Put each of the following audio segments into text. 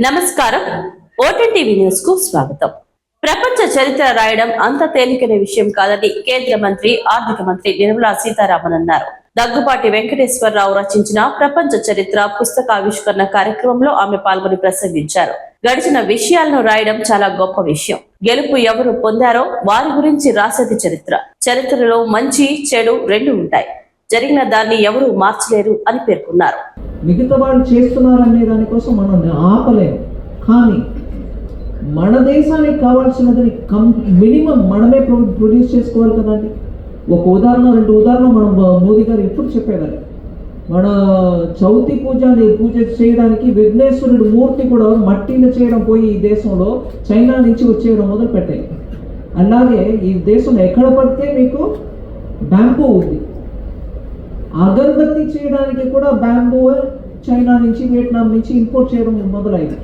నమస్కారం. ఓటెన్ టీవీ న్యూస్కు స్వాగతం. ప్రపంచ చరిత్ర రాయడం అంత తేలికైన విషయం కాదని కేంద్ర మంత్రి ఆర్థిక మంత్రి నిర్మలా సీతారామన్ అన్నారు. దగ్గుపాటి వెంకటేశ్వరరావు రచించిన ప్రపంచ చరిత్ర పుస్తకావిష్కరణ కార్యక్రమంలో ఆమె పాల్గొని ప్రసంగించారు. గడిచిన విషయాలను రాయడం చాలా గొప్ప విషయం. గెలుపు ఎవరు పొందారో వారి గురించి రాసేది చరిత్ర. చరిత్రలో మంచి చెడు రెండు ఉంటాయి. జరిగిన దాన్ని ఎవరూ మార్చలేరు అని పేర్కొన్నారు. మిగతా వాళ్ళు చేస్తున్నారనే దానికోసం మనం ఆపలేము. కానీ మన దేశానికి కావాల్సినదని కం మినిమం మనమే ప్రొ- ప్రొడ్యూస్ చేసుకోవాలి కదండి. ఒక ఉదాహరణ రెండు ఉదాహరణ మనం మోదీ గారు ఎప్పుడు చెప్పేవారు. మన చవితి పూజ పూజ చేయడానికి విఘ్నేశ్వరుడు మూర్తి కూడా మట్టిని చేయడం పోయి ఈ దేశంలో చైనా నుంచి వచ్చేయడం మొదలు పెట్టాయి అలాగే ఈ దేశంలో ఎక్కడ పడితే మీకు బ్యాంబూ ఉంది. అగరబత్తి చేయడానికి కూడా బ్యాంబూ చైనా నుంచి వియట్నాం నుంచి ఇంపోర్ట్ చేయడం మొదలైంది.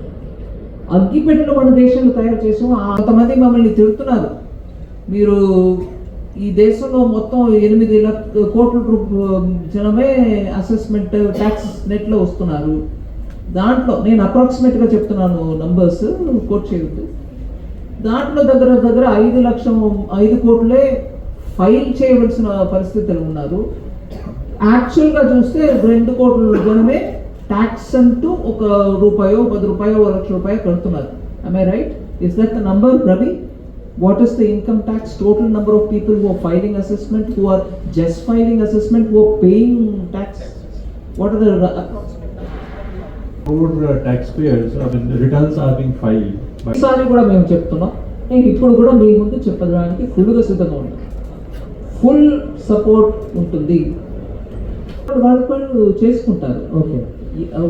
అగ్గిపెట్టెలు మన దేశంలో తయారు చేసాం. కొంతమంది మమ్మల్ని తిడుతున్నారు. మీరు ఈ దేశంలో మొత్తం ఎనిమిది లక్ష కోట్ల జనమే అసెస్మెంట్ ట్యాక్స్ నెట్లో వస్తున్నారు. దాంట్లో నేను అప్రాక్సిమేట్గా చెప్తున్నాను నంబర్స్ కోట్ చేయొద్దు. దాంట్లో దగ్గర దగ్గర ఐదు లక్షల ఐదు కోట్లే ఫైల్ చేయవలసిన పరిస్థితులు ఉన్నారు. యాక్చువల్గా చూస్తే రెండు కోట్ల జనమే ట్యాక్స్ అంటూ ఒక రూపాయో పది రూపాయో ఒక లక్ష రూపాయలు కడుతున్నారు. I right is that the number Ravi what is the income tax total number of people who filing assessment who are just filing assessment who paying tax what are the crore taxpayers, I mean, the returns are being filed. But ఈసారి కూడా మేము చెప్తున్నాం. నేను ఇప్పుడు కూడా మీ ముందు చెప్పడానికి ఫుల్గా సిద్ధంగా ఉంటాం ఫుల్ సపోర్ట్ ఉంటుంది. వాళ్ళు వాళ్ళు చేసుకుంటారు. ఓకే.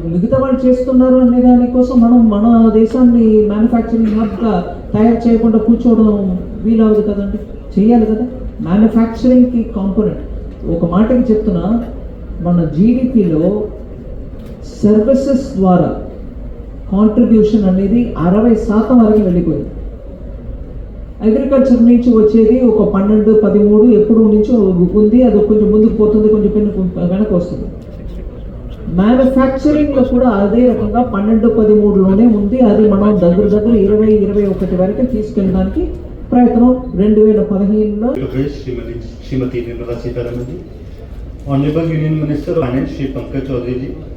మిగతా వాళ్ళు చేస్తున్నారు అనే దానికోసం మనం మన దేశాన్ని మ్యానుఫ్యాక్చరింగ్ హబ్గా తయారు చేయకుండా కూర్చోవడం వీలవదు కదండి? చేయాలి కదా? మ్యానుఫ్యాక్చరింగ్కి కాంపోనెంట్ ఒక మాటకి చెప్తున్నా మన జీడిపిలో సర్వీసెస్ ద్వారా కాంట్రిబ్యూషన్ అనేది అరవై శాతం వరకు వెళ్ళిపోయింది. అగ్రికల్చర్ నుంచి వచ్చేది ఒక పన్నెండు పదిమూడు ఎప్పుడు నుంచి ఉంది. అది కొంచెం ముందుకు పోతుంది కొంచెం వెనక వెనక్కి వస్తుంది. మ్యానుఫ్యాక్చరింగ్లో కూడా అదే రకంగా పన్నెండు పదిమూడులోనే ఉంది. అది మనం దగ్గర దగ్గర ఇరవై ఇరవై ఒకటి వరకు తీసుకెళ్ళడానికి ప్రయత్నం. రెండు వేల పదిహేనులో Shrimati Nirmala Sitharaman Nirmala Sitharaman ji, Honorable Union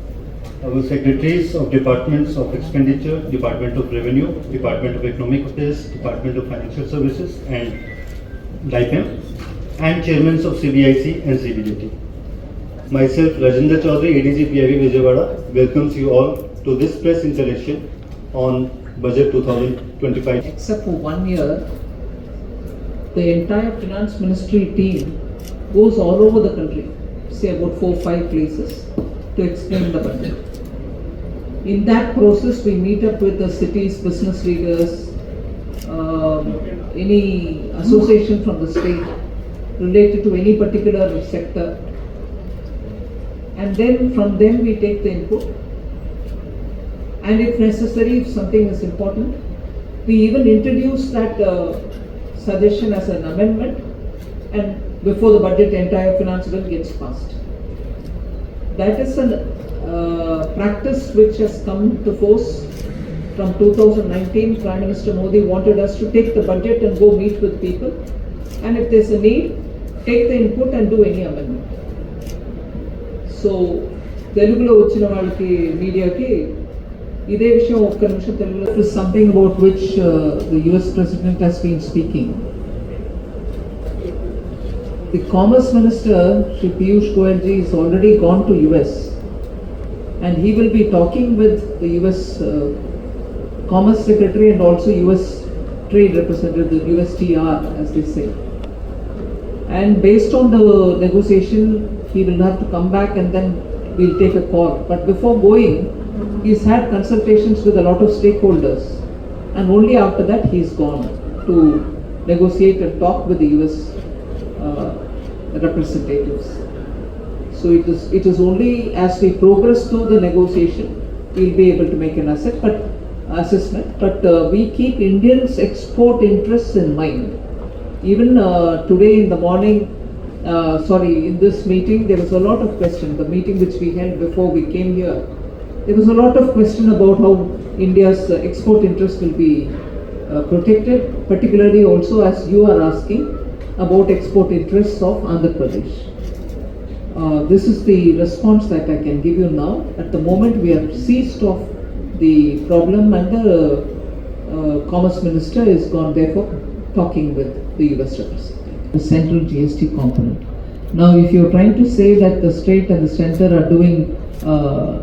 our Secretaries of Departments of Expenditure, Department of Revenue, Department of Economic Affairs, Department of Financial Services and DIPEM, and chairmen of CBIC and CBDT. Myself, Rajendra Chaudhary, ADG PIB Vijayawada, welcomes you all to this press interaction on Budget 2025. except for one year, the entire finance ministry team goes all over the country, say about four, five places to explain the budget. In that process, we meet up with the city's business leaders, um, any association from the state related to any particular sector. And then from them, we take the input. And if necessary, if something is important, we even introduce that uh, suggestion as an amendment and before the budget entire finance bill gets passed. That is a uh, practice which has come to force from 2019. Prime Minister Modi wanted us to take the budget and go meet with people. And if there's a need, take the input and do any amendment. So తెలుగులో వచ్చిన వాళ్ళకి మీడియాకి ఇదే విషయం ఒక్క నిమిషం తెలుగులో something about which the US president has been speaking the commerce minister Shri Piyush Goyal ji is already gone to US and he will be talking with the US uh, Commerce Secretary and also US Trade Representative, the USTR as they say. And based on the negotiation, he will have to come back and then we'll take a call. But before going, he's had consultations with a lot of stakeholders. And only after that, he's gone to negotiate and talk with the US uh, representatives. So it is, it is only as we progress through the negotiation, we'll be able to make an asset, but assessment. But uh, we keep Indians' export interests in mind. Even uh, today in the morning, uh, sorry, in this meeting, there was a lot of question. The meeting which we held before we came here, there was a lot of question about how India's uh, export interest will be uh, protected, particularly also as you are asking about export interests of Andhra Pradesh. Uh, this is the response that I can give you now. At the moment, we have ceased of the problem and the uh, Commerce Minister is gone therefore talking with the US representative. The central GST component. Now, if you're trying to say that the state and the center are doing uh,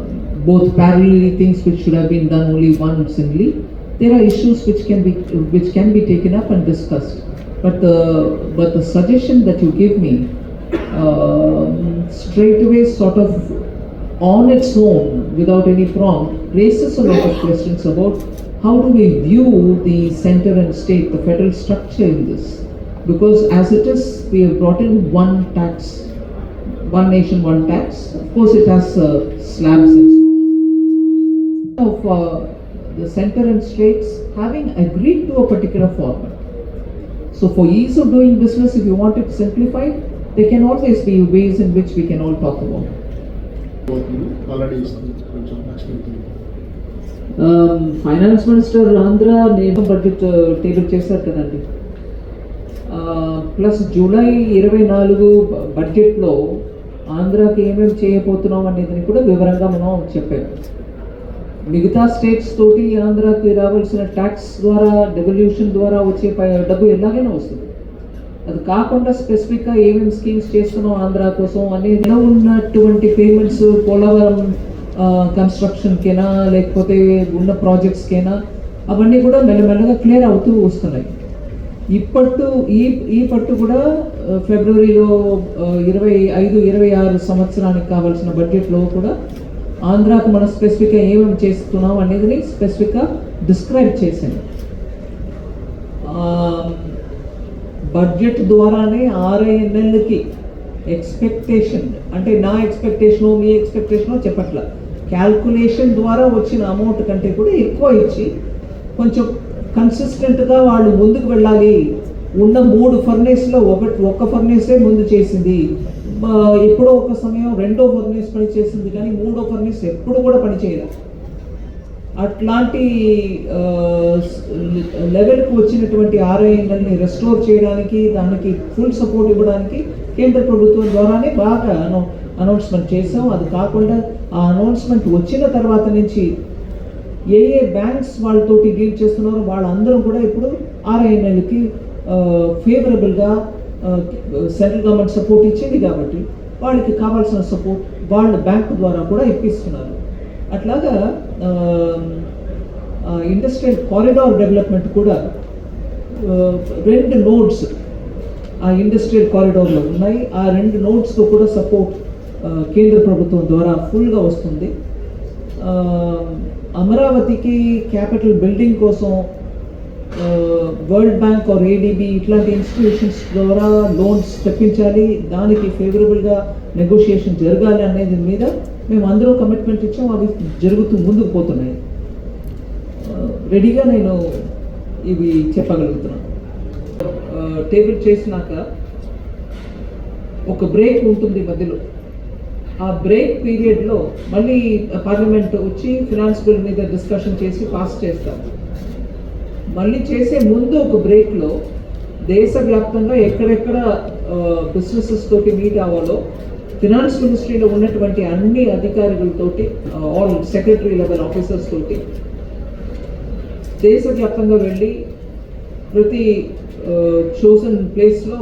both parallelly things which should have been done only one singly, there are issues which can be which can be taken up and discussed. But the but the suggestion that you give me um, straight away sort of on its own without any prompt raises a lot of questions about how do we view the center and state, the federal structure in this? Because as it is, we have brought in one tax, one nation, one tax. Of course, it has uh, slabs and of uh, the center and states having agreed to a particular format. So for ease of doing business, if you want it simplified, there can always be ways in which we can all talk about. Finance minister Andhra నేను budget table చేశారు కదండి. Uh, plus July ఇరవై నాలుగు బడ్జెట్లో ఆంధ్రాకి ఏమేమి చేయబోతున్నాం అనేది కూడా వివరంగా మనం చెప్పాము మిగతా స్టేట్స్ తోటి ఆంధ్రాకి రావాల్సిన ట్యాక్స్ ద్వారా డెవల్యూషన్ ద్వారా వచ్చే డబ్బు ఎలాగైనా వస్తుంది. అది కాకుండా స్పెసిఫిక్గా ఏమేమి స్కీమ్స్ చేస్తున్నాం ఆంధ్ర కోసం? అనేది ఉన్నటువంటి పేమెంట్స్ పోలవరం కన్స్ట్రక్షన్కైనా? లేకపోతే ఉన్న ప్రాజెక్ట్స్కైనా? అవన్నీ కూడా మెల్లమెల్లగా క్లియర్ అవుతూ వస్తున్నాయి. ఇప్పట్టు ఈ ఈ పట్టు కూడా ఫిబ్రవరిలో ఇరవై ఐదు ఇరవై ఆరు సంవత్సరానికి కావాల్సిన బడ్జెట్లో కూడా ఆంధ్రాకు మనం స్పెసిఫిక్గా ఏమేమి చేస్తున్నాం అనేది స్పెసిఫిక్గా డిస్క్రైబ్ చేశాను బడ్జెట్ ద్వారానే ఆర్ఐఎన్ఎల్కి ఎక్స్పెక్టేషన్ అంటే నా ఎక్స్పెక్టేషను మీ ఎక్స్పెక్టేషను చెప్పట్ల. క్యాల్కులేషన్ ద్వారా వచ్చిన అమౌంట్ కంటే కూడా ఎక్కువ ఇచ్చి కొంచెం కన్సిస్టెంట్గా వాళ్ళు ముందుకు వెళ్ళాలి. ఉన్న మూడు ఫర్నేస్లో ఒకటి ఒక్క ఫర్నేసే ముందు చేసింది. ఎప్పుడో ఒక సమయం రెండో ఫర్నేస్ పని చేసింది కానీ మూడో ఫర్నేస్ ఎప్పుడు కూడా పనిచేయలేదు అట్లాంటి లెవెల్కు లెవెల్కి వచ్చినటువంటి ఆర్ఐఎన్ఎల్ని రెస్టోర్ చేయడానికి దానికి ఫుల్ సపోర్ట్ ఇవ్వడానికి కేంద్ర ప్రభుత్వం ద్వారానే బాగా అనౌ అనౌన్స్మెంట్ చేసాం అది కాకుండా ఆ అనౌన్స్మెంట్ వచ్చిన తర్వాత నుంచి ఏ ఏ బ్యాంక్స్ వాళ్ళతోటి డీల్ చేస్తున్నారో వాళ్ళందరూ కూడా ఇప్పుడు ఆర్ఐఎన్ఎల్కి ఫేవరబుల్గా సెంట్రల్ గవర్నమెంట్ సపోర్ట్ ఇచ్చింది కాబట్టి వాళ్ళకి కావాల్సిన సపోర్ట్ వాళ్ళ బ్యాంకు ద్వారా కూడా ఇప్పిస్తున్నారు. అట్లాగా ఇండస్ట్రియల్ కారిడార్ డెవలప్మెంట్ కూడా రెండు నోడ్స్ ఆ ఇండస్ట్రియల్ కారిడార్లో ఉన్నాయి. ఆ రెండు నోడ్స్తో కూడా సపోర్ట్ కేంద్ర ప్రభుత్వం ద్వారా ఫుల్గా వస్తుంది. అమరావతికి క్యాపిటల్ బిల్డింగ్ కోసం వరల్డ్ బ్యాంక్ ఆర్ ఏడిబి ఇట్లాంటి ఇన్స్టిట్యూషన్స్ ద్వారా లోన్స్ తెప్పించాలి. దానికి ఫేవరబుల్గా నెగోషియేషన్ జరగాలి అనేది మీద మేము అందరూ కమిట్మెంట్ ఇచ్చాం అవి జరుగుతూ ముందుకు పోతున్నాయి. రెడీగా నేను ఇవి చెప్పగలుగుతున్నాను. టేబుల్ చేసినాక ఒక బ్రేక్ ఉంటుంది మధ్యలో. ఆ బ్రేక్ పీరియడ్లో మళ్ళీ పార్లమెంట్ వచ్చి ఫినాన్స్ బిల్ మీద డిస్కషన్ చేసి పాస్ చేస్తారు. మళ్ళీ చేసే ముందు ఒక బ్రేక్లో దేశవ్యాప్తంగా ఎక్కడెక్కడ బిజినెసెస్ తోటి మీట్ అవ్వాలో ఫినాన్స్ మినిస్ట్రీలో ఉన్నటువంటి అన్ని అధికారులతోటి ఆల్ సెక్రటరీ లెవెల్ ఆఫీసర్స్ తోటి దేశవ్యాప్తంగా వెళ్ళి ప్రతి చోసన్ ప్లేస్లో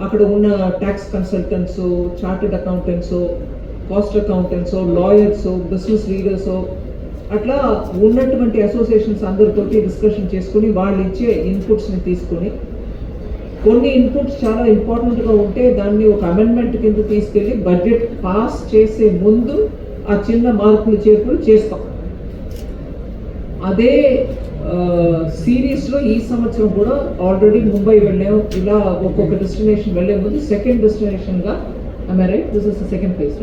అక్కడ ఉన్న tax consultants chartered accountants cost accountants lawyers business leaders అట్లా ఉన్నటువంటి అసోసియేషన్స్ అందరితోటి డిస్కషన్ చేసుకుని వాళ్ళు ఇచ్చే ఇన్పుట్స్ని తీసుకొని కొన్ని ఇన్పుట్స్ చాలా ఇంపార్టెంట్గా ఉంటే దాన్ని ఒక అమెండ్మెంట్ కింద తీసుకెళ్ళి బడ్జెట్ పాస్ చేసే ముందు ఆ చిన్న మార్పులు చేర్పులు చేస్తాం. అదే సిరీస్లో ఈ సంవత్సరం కూడా ఆల్రెడీ ముంబై వెళ్ళాము ఇలా ఒక్కొక్క డెస్టినేషన్ వెళ్ళే ముందు second డెస్టినేషన్గా I right this is the second place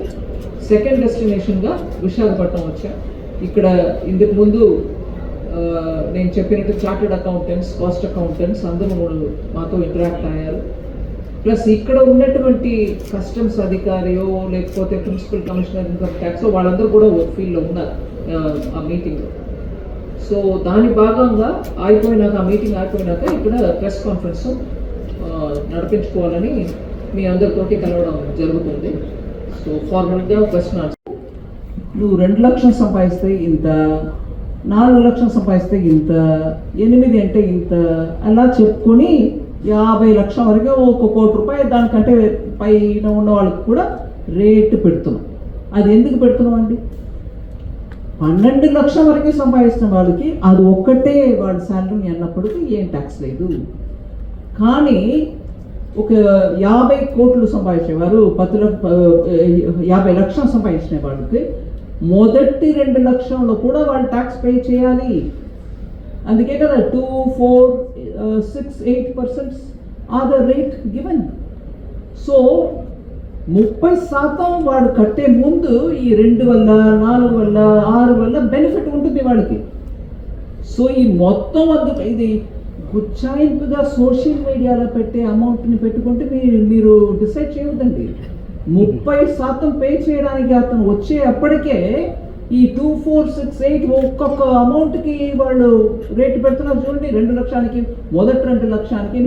second డెస్టినేషన్గా Visakhapatnam వచ్చా. ఇక్కడ ఇందుకు ముందు నేను చెప్పినట్టు చార్టెడ్ అకౌంటెంట్స్ కాస్ట్ అకౌంటెంట్స్ అందరూ కూడా మాతో ఇంటరాక్ట్ అయ్యారు. ప్లస్ ఇక్కడ ఉన్నటువంటి కస్టమ్స్ అధికారియో లేకపోతే ప్రిన్సిపల్ కమిషనర్ ఇన్కమ్ ట్యాక్స్ వాళ్ళందరూ కూడా ఒక ఫీల్డ్లో ఉన్నారు ఆ, ఆ మీటింగ్లో సో దాని భాగంగా అయిపోయినాక ఆ మీటింగ్ అయిపోయినాక ఇక్కడ ప్రెస్ కాన్ఫరెన్స్ నడిపించుకోవాలని మీ అందరితోటి కలవడం జరుగుతుంది. సో ఫార్మల్గా క్వశ్చన్ ఆన్సర్ నువ్వు రెండు లక్షలు సంపాదిస్తే ఇంత నాలుగు లక్షలు సంపాదిస్తే ఇంత ఎనిమిది అంటే ఇంత అలా చెప్పుకొని యాభై లక్షల వరకు ఒక కోటి రూపాయలు దానికంటే పైన ఉన్న వాళ్ళకి కూడా రేటు పెడుతున్నాం. అది ఎందుకు పెడుతున్నాం అండి? పన్నెండు లక్షల వరకు సంపాదిస్తున్న వాళ్ళకి అది ఒక్కటే వాళ్ళ శాలరీ అన్నప్పటికీ ఏం ట్యాక్స్ లేదు. కానీ ఒక యాభై కోట్లు సంపాదించేవారు పది యాభై లక్షలు సంపాదించిన వాళ్ళకి మొదటి రెండు లక్షల్లో కూడా వాళ్ళు ట్యాక్స్ పే చేయాలి. అందుకే కదా two four six eight percents are the rate given so ముప్పై శాతం వాడు కట్టే ముందు ఈ రెండు వల్ల నాలుగు వల్ల ఆరు వల్ల బెనిఫిట్ ఉంటుంది వాడికి. సో ఈ మొత్తం అందుకు ఇది గుచ్చాయింపుగా సోషల్ మీడియాలో పెట్టే అమౌంట్ని పెట్టుకుంటే మీరు మీరు డిసైడ్ చేయవద్దండి ముప్పై శాతం పే చేయడానికి అతను వచ్చే అప్పటికే ఈ టూ ఫోర్ సిక్స్ ఎయిట్ ఒక్కొక్క అమౌంట్కి వాళ్ళు రేటు పెడుతున్నారు చూడండి. రెండు లక్షానికి మొదటి రెండు లక్షానికి